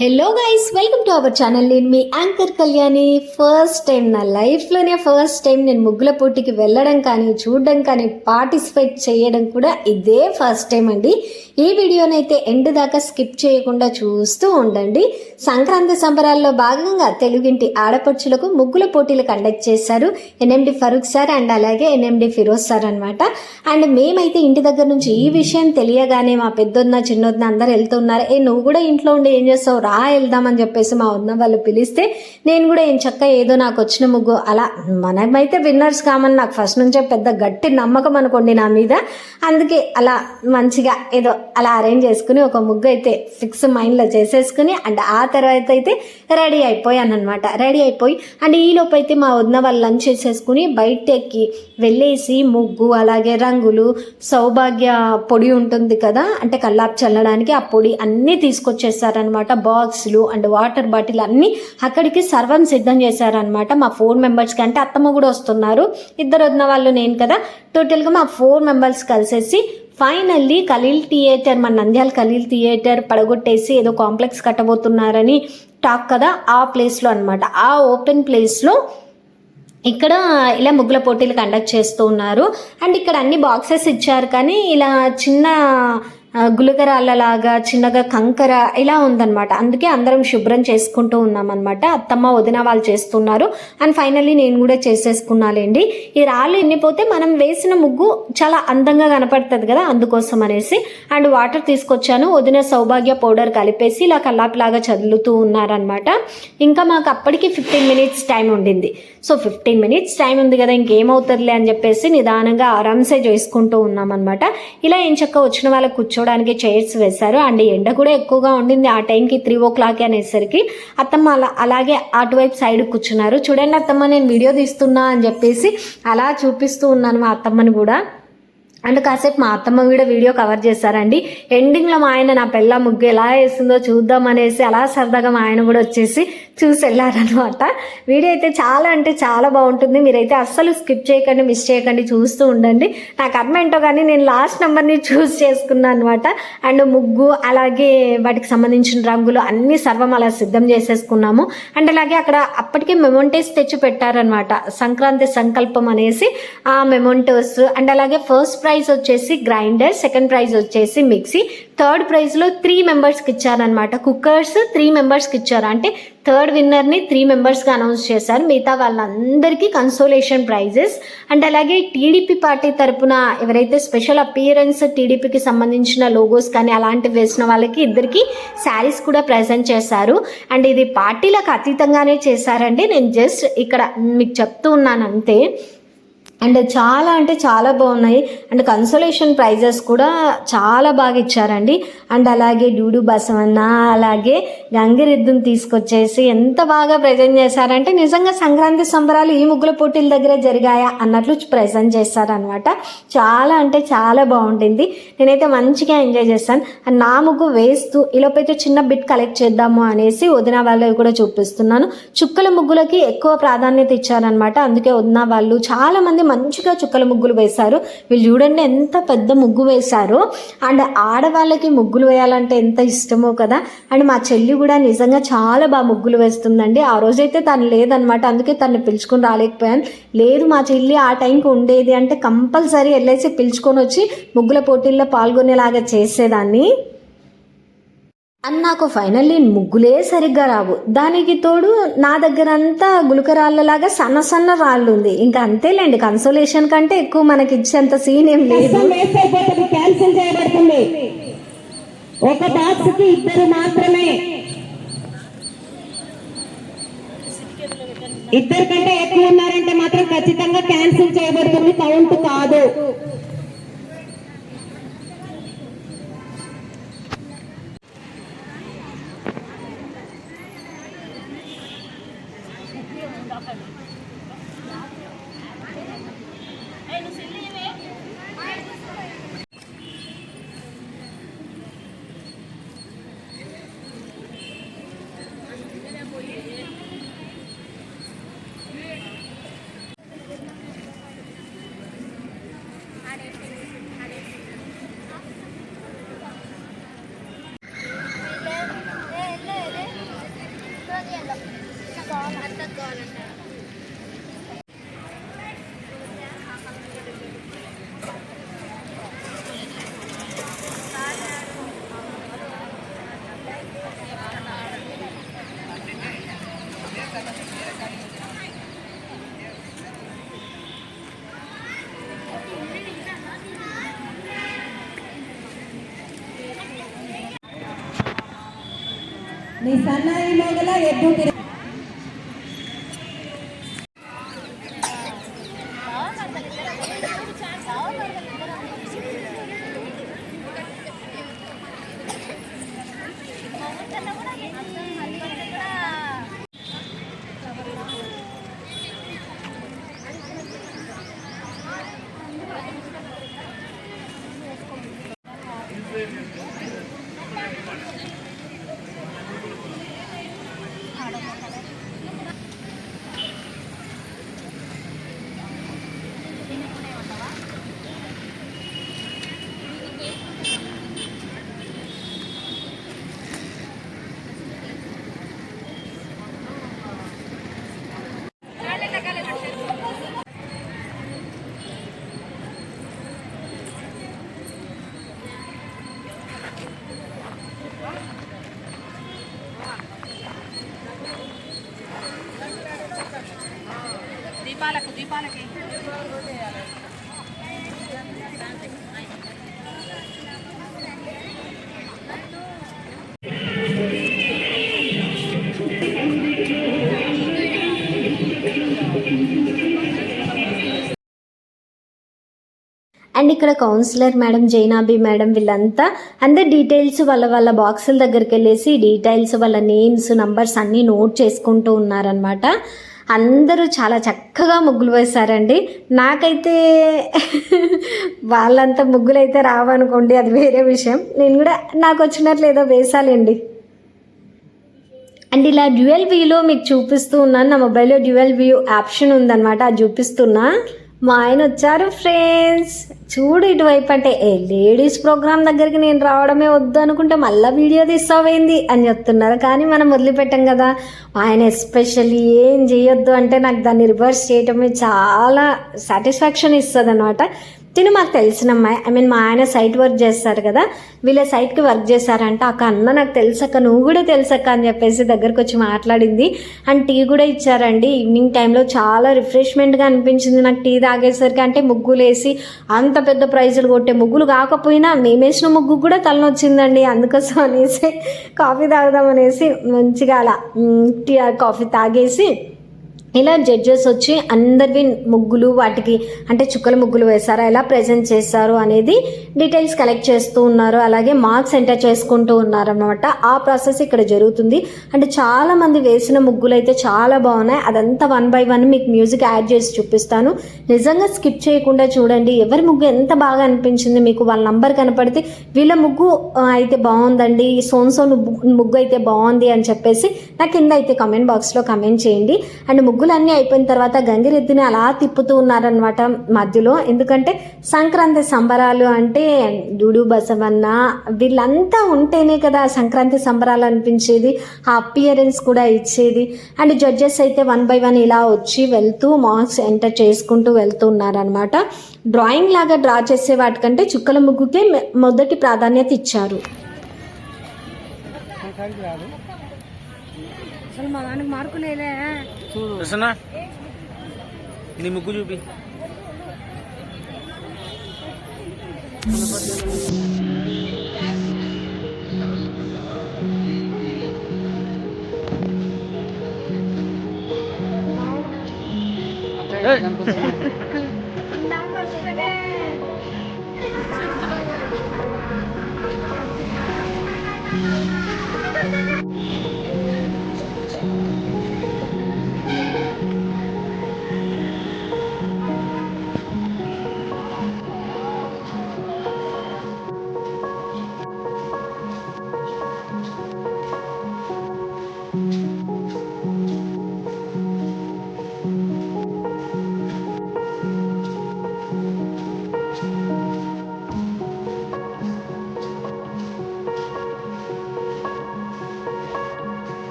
Hello guys welcome to our channel నేను మీ anchor Kalyani. First time నా లైఫ్లోనే ఫస్ట్ టైం నేను ముగ్గుల పోటీకి వెళ్ళడం కానీ చూడడం కానీ పార్టిసిపేట్ చేయడం కూడా ఇదే ఫస్ట్ టైం అండి. ఈ వీడియోనైతే ఎండ్ దాకా స్కిప్ చేయకుండా చూస్తూ ఉండండి. సంక్రాంతి సంబరాల్లో భాగంగా తెలుగింటి ఆడపడుచులకు ముగ్గుల పోటీలు కండక్ట్ చేశారు. N M D Farooq sir and అలాగే N M D Firoz sir అనమాట అండ్ మేమైతే ఇంటి దగ్గర నుంచి ఈ విషయం తెలియగానే మా పెద్దొన్న చిన్నొద్ద అందరు వెళ్తున్నారు. ఏ నువ్వు కూడా ఇంట్లో ఉండి ఏం చేస్తావు? రా వెళ్దామని చెప్పేసి మా వదిన వాళ్ళు పిలిస్తే నేను కూడా ఏం చక్క ఏదో నాకు వచ్చిన ముగ్గు అలా మనమైతే విన్నర్స్ కామని నాకు ఫస్ట్ నుంచే పెద్ద గట్టి నమ్మకం అనుకోండి నా మీద. అందుకే అలా మంచిగా ఏదో అలా అరేంజ్ చేసుకుని ఒక ముగ్గు అయితే ఫిక్స్ మైండ్లో చేసేసుకుని అండ్ ఆ తర్వాత అయితే రెడీ అయిపోయాను అనమాట రెడీ అయిపోయి అండ్ ఈలోపు అయితే మా వదిన వాళ్ళు లంచ్ చేసేసుకుని బయటెక్కి వెళ్ళేసి ముగ్గు అలాగే రంగులు సౌభాగ్య పొడి ఉంటుంది కదా అంటే కల్లాపు చల్లడానికి ఆ పొడి అన్నీ తీసుకొచ్చేసారనమాట బాక్సులు అండ్ వాటర్ బాటిల్ అన్నీ అక్కడికి సర్వం సిద్ధం చేశారనమాట మా ఫోర్ మెంబర్స్కి అంటే అత్తమ్మ కూడా వస్తున్నారు. ఇద్దరు వదిన వాళ్ళు నేను కదా. టోటల్గా మా ఫోర్ మెంబర్స్ కలిసేసి ఫైనల్లీ ఖలీల్ థియేటర్ మన నంద్యాల ఖలీల్ థియేటర్ పడగొట్టేసి ఏదో కాంప్లెక్స్ కట్టబోతున్నారని టాక్ కదా ఆ ప్లేస్లో అనమాట ఆ ఓపెన్ ప్లేస్లో ఇక్కడ ఇలా ముగ్గుల పోటీలు కండక్ట్ చేస్తూ ఉన్నారు. అండ్ ఇక్కడ అన్ని బాక్సెస్ ఇచ్చారు కానీ ఇలా చిన్న గులకరాళ్ళలాగా చిన్నగా కంకర ఇలా ఉందన్నమాట. అందుకే అందరం శుభ్రం చేసుకుంటూ ఉన్నామన్నమాట. అత్తమ్మ వదిన వాళ్ళు చేస్తున్నారు. అండ్ ఫైనల్లీ నేను కూడా చేసేసుకున్నాలేండి. ఈ రాళ్ళు ఎన్నిపోతే మనం వేసిన ముగ్గు చాలా అందంగా కనపడుతుంది కదా అందుకోసం అనేసి. అండ్ వాటర్ తీసుకొచ్చాను. వదిన సౌభాగ్య పౌడర్ కలిపేసి ఇలా కల్లాపిలాగా చదువుతూ ఉన్నారనమాట ఇంకా మాకు అప్పటికి ఫిఫ్టీన్ మినిట్స్ టైం ఉండింది. సో ఫిఫ్టీన్ మినిట్స్ టైం ఉంది కదా ఇంకేమవుతుందిలే అని చెప్పేసి నిదానంగా ఆరామ్సే చేసుకుంటూ ఉన్నామన్నమాట. ఇలా ఏం చక్క వచ్చిన వాళ్ళకి కూర్చోడానికి చైర్స్ వేశారు. అండ్ ఎండ కూడా ఎక్కువగా ఉండింది ఆ టైంకి త్రీ ఓ క్లాక్ అనేసరికి. అత్తమ్మ అలా అలాగే అటువైపు సైడ్ కూర్చున్నారు. చూడండి అత్తమ్మ నేను వీడియో తీస్తున్నా అని చెప్పేసి అలా చూపిస్తూ ఉన్నాను మా అత్తమ్మని కూడా. అండ్ కాసేపు మా అత్తమ్మ కూడా వీడియో కవర్ చేశారండి. ఎండింగ్లో మా ఆయన నా పిల్ల ముగ్గు ఎలా వేస్తుందో చూద్దాం అనేసి అలా సరదాగా మా ఆయన కూడా వచ్చేసి చూసి వెళ్ళారనమాట వీడియో అయితే చాలా అంటే చాలా బాగుంటుంది. మీరైతే అస్సలు స్కిప్ చేయకండి మిస్ చేయకండి చూస్తూ ఉండండి. నాకు అర్థం ఏంటో కానీ నేను లాస్ట్ నెంబర్ని చూస్ చేసుకున్నాను అనమాట అండ్ ముగ్గు అలాగే వాటికి సంబంధించిన రంగులు అన్ని సర్వం అలా సిద్ధం చేసేసుకున్నాము. అండ్ అలాగే అక్కడ అప్పటికే మెమొంటేస్ తెచ్చి పెట్టారనమాట సంక్రాంతి సంకల్పం అనేసి ఆ మెమొంటోస్ అండ్ అలాగే ఫస్ట్ ప్రైజ్ వచ్చేసి గ్రైండర్ సెకండ్ ప్రైజ్ వచ్చేసి మిక్సీ థర్డ్ ప్రైజ్లో త్రీ మెంబర్స్కి ఇచ్చారనమాట కుక్కర్స్ త్రీ మెంబర్స్కి ఇచ్చారు. అంటే థర్డ్ విన్నర్ని త్రీ మెంబర్స్గా అనౌన్స్ చేశారు. మిగతా వాళ్ళందరికీ కన్సోలేషన్ ప్రైజెస్ అండ్ అలాగే టీడీపీ పార్టీ తరపున ఎవరైతే స్పెషల్ అపియరెన్స్ టీడీపీకి సంబంధించిన లోగోస్ కానీ అలాంటివి వేసిన వాళ్ళకి ఇద్దరికి శారీస్ కూడా ప్రజెంట్ చేశారు. అండ్ ఇది పార్టీలకు అతీతంగానే చేశారండి. నేను జస్ట్ ఇక్కడ మీకు చెప్తూ ఉన్నాను అంతే. అండ్ చాలా అంటే చాలా బాగున్నాయి. అండ్ కన్సోలేషన్ ప్రైజెస్ కూడా చాలా బాగా ఇచ్చారండి. అండ్ అలాగే డూడు బసవన్న అలాగే గంగిరెద్దుని తీసుకొచ్చేసి ఎంత బాగా ప్రజెంట్ చేశారంటే నిజంగా సంక్రాంతి సంబరాలు ఈ ముగ్గుల పోటీల దగ్గర జరిగాయా అన్నట్లు ప్రజెంట్ చేశారనమాట చాలా అంటే చాలా బాగుంటుంది. నేనైతే మంచిగా ఎంజాయ్ చేశాను అండ్ నా ముగ్గు వేస్తూ ఈలోపైతే చిన్న బిట్ కలెక్ట్ చేద్దాము అనేసి వదిన వాళ్ళవి కూడా చూపిస్తున్నాను. చుక్కల ముగ్గులకి ఎక్కువ ప్రాధాన్యత ఇచ్చారనమాట అందుకే వదిన వాళ్ళు చాలా మంది మంచిగా చుక్కల ముగ్గులు వేశారు. వీళ్ళు చూడండి ఎంత పెద్ద ముగ్గు వేశారో. అండ్ ఆడవాళ్ళకి ముగ్గులు వేయాలంటే ఎంత ఇష్టమో కదా. అండ్ మా చెల్లి కూడా నిజంగా చాలా బాగా ముగ్గులు వేస్తుందండి. ఆ రోజైతే తను లేదనమాట. అందుకే తను పిలుచుకొని రాలేకపోయాను. లేదు మా చెల్లి ఆ టైంకి ఉండేది అంటే కంపల్సరీ వెళ్ళేసి పిలుచుకొని వచ్చి ముగ్గుల పోటీల్లో పాల్గొనేలాగా చేసేదాన్ని. అండ్ నాకు ఫైనల్లీ ముగ్గులే సరిగ్గా రావు. దానికి తోడు నా దగ్గర అంతా గులకరాళ్ళలాగా సన్న సన్న రాళ్ళు ఉంది ఇంకా అంతేలేండి కన్సోలేషన్ కంటే ఎక్కువ మనకి ఇచ్చేంత సీన్ ఏం లేదు. క్యాన్సిల్ చేయబడుతుంది. ఒక బాక్స్కి ఇద్దరు మాత్రమే. ఇద్దరు కంటే ఎక్కువ ఉన్నారంటే మాత్రం ఖచ్చితంగా క్యాన్సిల్ చేయబడుతుంది. కౌంట్ కాదు. ನೀ ಸಣ್ಣ ಇರುವಾಗೆಲ್ಲ ಎದ್ದು దీపాలకి అండ్ ఇక్కడ కౌన్సిలర్ మేడం జైనాబి మేడం వీళ్ళంతా అందరి డీటెయిల్స్ వాళ్ళ వాళ్ళ బాక్సుల దగ్గరికి వెళ్ళేసి డీటెయిల్స్ వాళ్ళ నేమ్స్ నంబర్స్ అన్నీ నోట్ చేసుకుంటూ ఉన్నారనమాట అందరూ చాలా చక్కగా ముగ్గులు వేశారండి. నాకైతే వాళ్ళంతా ముగ్గులు అయితే రావనుకోండి అది వేరే విషయం. నేను కూడా నాకు వచ్చినట్లు ఏదో వేసాలండి అండ్ ఇలా డ్యూయల్ వ్యూలో మీకు చూపిస్తూ ఉన్నాను. నా మొబైల్లో డ్యూయల్ వ్యూ ఆప్షన్ ఉందన్నమాట అది చూపిస్తున్నా. మా ఆయన వచ్చారు ఫ్రెండ్స్ చూడు ఇటువైపు అంటే ఏ లేడీస్ ప్రోగ్రామ్ దగ్గరికి నేను రావడమే వద్దు అనుకుంటే మళ్ళీ వీడియో తీస్తావేంది అని చెప్తున్నారు. కానీ మనం వదిలిపెట్టాం కదా ఆయన ఎస్పెషల్లీ ఏం చేయొద్దు అంటే నాకు దాన్ని రివర్స్ చేయటమే చాలా సాటిస్ఫాక్షన్ ఇస్తుంది అనమాట తిను మాకు తెలిసిన అమ్మాయి ఐ మీన్ మా ఆయన సైట్ వర్క్ చేస్తారు కదా. వీళ్ళ సైట్కి వర్క్ చేశారంట. అక్క అన్న నాకు తెలుసక్క నువ్వు కూడా తెలుసక్క అని చెప్పేసి దగ్గరకు వచ్చి మాట్లాడింది. అండ్ టీ కూడా ఇచ్చారండి. ఈవినింగ్ టైంలో చాలా రిఫ్రెష్మెంట్గా అనిపించింది. నాకు టీ తాగేసరికి అంటే ముగ్గులు వేసి అంత పెద్ద ప్రైజులు కొట్టే ముగ్గులు కాకపోయినా మేమేసిన ముగ్గు కూడా తలనొచ్చిందండి. అందుకోసం అనేసి కాఫీ తాగుదాం అనేసి మంచిగా అలా టీ కాఫీ తాగేసి ఇలా జడ్జెస్ వచ్చి అందరివి ముగ్గులు వాటికి అంటే చుక్కల ముగ్గులు వేశారా ఎలా ప్రజెంట్ చేశారు అనేది డీటెయిల్స్ కలెక్ట్ చేస్తూ ఉన్నారు. అలాగే మార్క్స్ ఎంటర్ చేసుకుంటూ ఉన్నారు అనమాట ఆ ప్రాసెస్ ఇక్కడ జరుగుతుంది. అంటే చాలా మంది వేసిన ముగ్గులు అయితే చాలా బాగున్నాయి. అదంతా వన్ బై వన్ మీకు మ్యూజిక్ యాడ్ చేసి చూపిస్తాను. నిజంగా స్కిప్ చేయకుండా చూడండి. ఎవరి ముగ్గు ఎంత బాగా అనిపించింది మీకు? వాళ్ళ నంబర్ కనపడితే వీళ్ళ ముగ్గు అయితే బాగుందండి. సోన్సో ముగ్గు అయితే బాగుంది అని చెప్పేసి నా కింద అయితే కమెంట్ బాక్స్లో కమెంట్ చేయండి. అండ్ ముగ్గు ముగ్గులన్నీ అయిపోయిన తర్వాత గంగిరెద్దుని అలా తిప్పుతూ ఉన్నారనమాట మధ్యలో. ఎందుకంటే సంక్రాంతి సంబరాలు అంటే డూడు బసవన్న వీళ్ళంతా ఉంటేనే కదా సంక్రాంతి సంబరాలు అనిపించేది. ఆ అపియరెన్స్ కూడా ఇచ్చేది. అండ్ జడ్జెస్ అయితే వన్ బై వన్ ఇలా వచ్చి వెళ్తూ మార్క్స్ ఎంటర్ చేసుకుంటూ వెళ్తూ ఉన్నారనమాట డ్రాయింగ్ లాగా డ్రా చేసే వాటికంటే చుక్కల ముగ్గుకే మొదటి ప్రాధాన్యత ఇచ్చారు. Sana. Ini muku juga. Hey. Eh.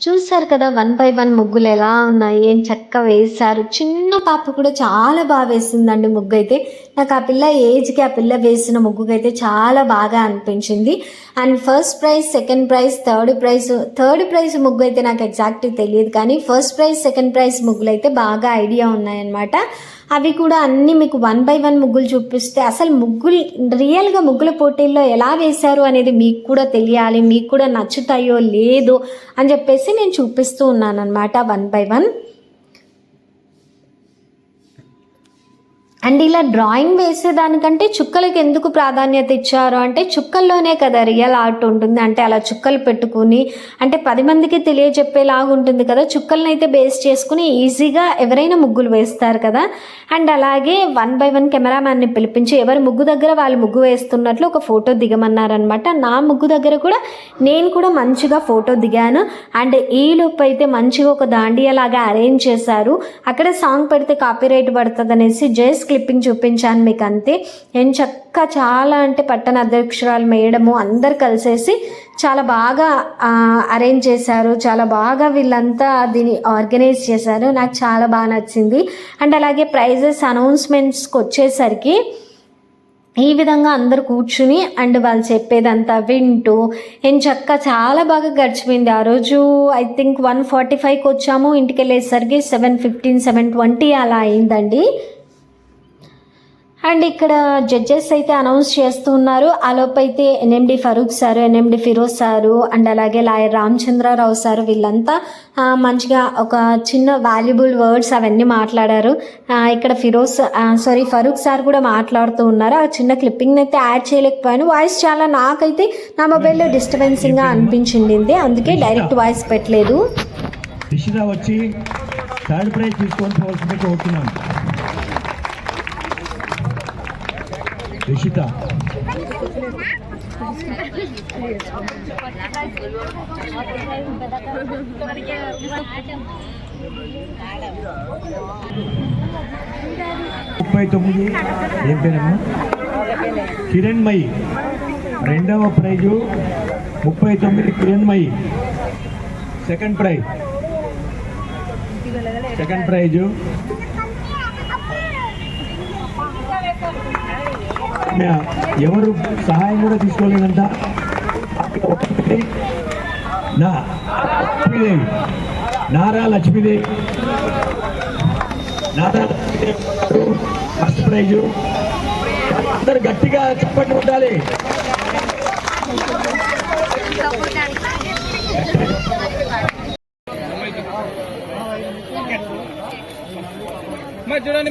చూసారు కదా వన్ బై వన్ ముగ్గులు ఎలా ఉన్నాయి ఏం చక్కగా వేశారు. చిన్న పాప కూడా చాలా బాగా వేసిందండి ముగ్గు అయితే నాకు ఆ పిల్ల ఏజ్కి ఆ పిల్ల వేసిన ముగ్గుకైతే చాలా బాగా అనిపించింది. And first prize second prize third prize third prize ముగ్గు అయితే నాకు ఎగ్జాక్ట్ తెలియదు కానీ ఫస్ట్ ప్రైజ్ సెకండ్ ప్రైజ్ ముగ్గులు అయితే బాగా ఐడియా ఉన్నాయన్నమాట. అవి కూడా అన్నీ మీకు వన్ బై వన్ ముగ్గులు చూపిస్తే అసలు ముగ్గులు రియల్గా ముగ్గుల పోటీల్లో ఎలా వేశారు అనేది మీకు కూడా తెలియాలి మీకు కూడా నచ్చుతాయో లేదో అని చెప్పేసి నేను చూపిస్తూ ఉన్నాను అనమాట వన్ బై వన్. అండ్ ఇలా డ్రాయింగ్ వేసేదానికంటే చుక్కలకి ఎందుకు ప్రాధాన్యత ఇచ్చారు? అంటే చుక్కల్లోనే కదా రియల్ ఆర్ట్ ఉంటుంది. అంటే అలా చుక్కలు పెట్టుకుని అంటే పది మందికి తెలియజెప్పేలాగా ఉంటుంది కదా. చుక్కలను అయితే బేస్ చేసుకుని ఈజీగా ఎవరైనా ముగ్గులు వేస్తారు కదా. అండ్ అలాగే వన్ బై వన్ కెమెరామ్యాన్ని పిలిపించి ఎవరి ముగ్గు దగ్గర వాళ్ళు ముగ్గు వేస్తున్నట్లు ఒక ఫోటో దిగమన్నారనమాట నా ముగ్గు దగ్గర కూడా నేను కూడా మంచిగా ఫోటో దిగాను. అండ్ ఈ లోపు అయితే మంచిగా ఒక దాండియా లాగా అరేంజ్ చేశారు. అక్కడ సాంగ్ పెడితే కాపీరైట్ పడుతుంది అనేసి జస్ట్ క్లిప్పింగ్ చూపించాను మీకు అంతే నేను చక్క చాలా అంటే పట్టణ అధ్యక్షురాలు మేడము అందరు కలిసేసి చాలా బాగా అరేంజ్ చేశారు. చాలా బాగా వీళ్ళంతా దీన్ని ఆర్గనైజ్ చేశారు. నాకు చాలా బాగా నచ్చింది. అండ్ అలాగే ప్రైజెస్ అనౌన్స్మెంట్స్కి వచ్చేసరికి ఈ విధంగా అందరు కూర్చుని అండ్ వాళ్ళు చెప్పేదంతా వింటూ నేను చక్క చాలా బాగా గడిచిపోయింది. ఆ రోజు ఐ థింక్ వన్ ఫార్టీ ఫైవ్కి వచ్చాము. ఇంటికి వెళ్ళేసరికి సెవెన్ ఫిఫ్టీన్ సెవెన్ ట్వంటీ అలా అయిందండి. అండ్ ఇక్కడ జడ్జెస్ అయితే అనౌన్స్ చేస్తూ ఉన్నారు. ఆలోపు అయితే NMD Farooq sir NMD Firoz sir and అలాగే లాయర్ రామచంద్రారావు సారు వీళ్ళంతా మంచిగా ఒక చిన్న వాల్యుబుల్ వర్డ్స్ అవన్నీ మాట్లాడారు. ఇక్కడ ఫిరోజ్ సారీ ఫరూక్ సార్ కూడా మాట్లాడుతూ ఉన్నారు. ఆ చిన్న క్లిప్పింగ్ అయితే యాడ్ చేయలేకపోయాను. వాయిస్ చాలా నాకైతే నా మొబైల్లో డిస్టర్బెన్సింగ్గా అనిపించింది అందుకే డైరెక్ట్ వాయిస్ పెట్టలేదు. వచ్చి థర్డ్ ప్రైజ్ తీసుకొని రిషిత ముప్పై తొమ్మిది ఏం పేరమ్మా? కిరణ్మయి. రెండవ ప్రైజు ముప్పై తొమ్మిది Kiranmayi. Second prize second prize ఎవరు సహాయం కూడా తీసుకోలేదంట. నా లక్ష్మీదేవి నారా లక్ష్మీదేవి నారా లక్ష్మీదేవి ఫస్ట్ ప్రైజు అందరు గట్టిగా చెప్పండి ఉండాలి. చూడండి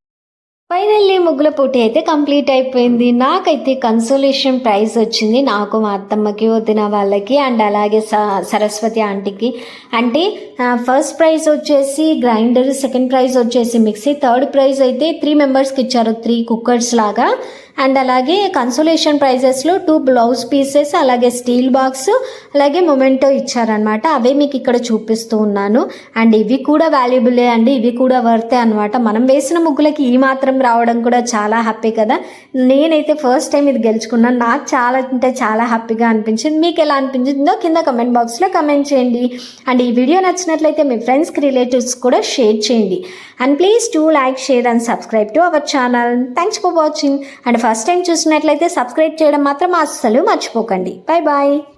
ఫైనల్లీ ముగ్గుల పోటీ అయితే కంప్లీట్ అయిపోయింది. నాకైతే కన్సోలేషన్ ప్రైజ్ వచ్చింది. నాకు మా అత్తమ్మకి వదిన వాళ్ళకి అండ్ అలాగే స సరస్వతి ఆంటీకి అంటే ఫస్ట్ ప్రైజ్ వచ్చేసి గ్రైండర్ సెకండ్ ప్రైజ్ వచ్చేసి మిక్సీ. థర్డ్ ప్రైజ్ అయితే త్రీ మెంబర్స్కి ఇచ్చారు. త్రీ కుక్కర్స్ లాగా. అండ్ అలాగే కన్సోలేషన్ ప్రైజెస్లో టూ బ్లౌజ్ పీసెస్ అలాగే స్టీల్ బాక్స్ అలాగే మొమెంటో ఇచ్చారనమాట అవే మీకు ఇక్కడ చూపిస్తూ ఉన్నాను. అండ్ ఇవి కూడా వాల్యుబులే అండి. ఇవి కూడా వర్తే అనమాట మనం వేసిన ముగ్గులకి ఈ మాత్రం రావడం కూడా చాలా హ్యాపీ కదా. నేనైతే ఫస్ట్ టైం ఇది గెలుచుకున్నాను. నాకు చాలా అంటే చాలా హ్యాపీగా అనిపించింది. మీకు ఎలా అనిపించిందో కింద కమెంట్ బాక్స్లో కమెంట్ చేయండి. అండ్ ఈ వీడియో నచ్చినట్లయితే మీ ఫ్రెండ్స్కి రిలేటివ్స్ కూడా షేర్ చేయండి. And please to like share and subscribe to our channel thanks for watching and first time చూసినట్లయితే సబ్స్క్రైబ్ చేయడం మాత్రం అస్సలు మర్చిపోకండి. Bye bye